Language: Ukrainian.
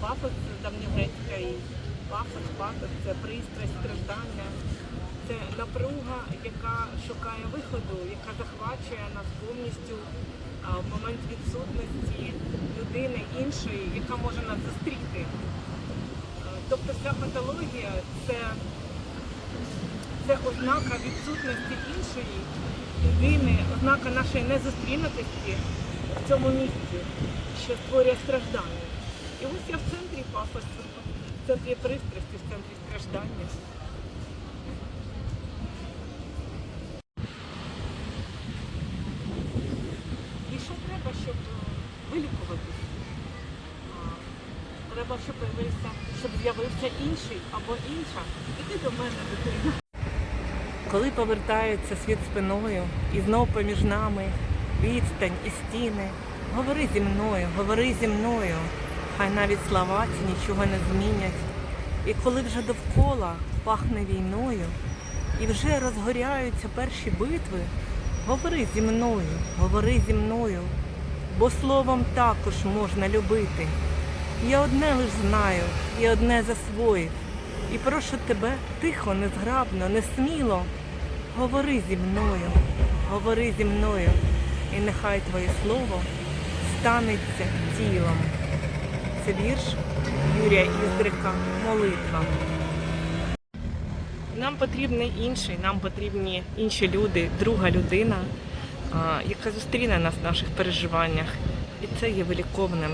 патос, це пристрасть, страждання, це напруга, яка шукає виходу, яка захвачує нас повністю в момент відсутності людини іншої, яка може нас зустріти. Тобто вся патологія це, це ознака відсутності іншої людини, ознака нашої незустрінутості в цьому місці, що створює страждання. І ось я в центрі пафосу, в центрі пристрасті, в центрі страждання. І що треба, щоб е, вилікуватись? А, Треба, щоб з'явився, щоб з'явився інший або інша. Іди до мене, дитина. Коли повертається світ спиною, і знов поміж нами відстань і стіни, говори зі мною, говори зі мною, хай навіть слова ці нічого не змінять. І коли вже довкола пахне війною, і вже розгоряються перші битви, говори зі мною, говори зі мною, бо словом також можна любити. Я одне лиш знаю, і одне засвоїв. І прошу тебе тихо, незграбно, несміло, говори зі мною, говори зі мною, і нехай твоє слово станеться тілом. Це вірш Юрія Іздрика Молитва. Нам потрібний інший, нам потрібні інші люди, друга людина, яка зустріне нас в наших переживаннях. І це є виліковним.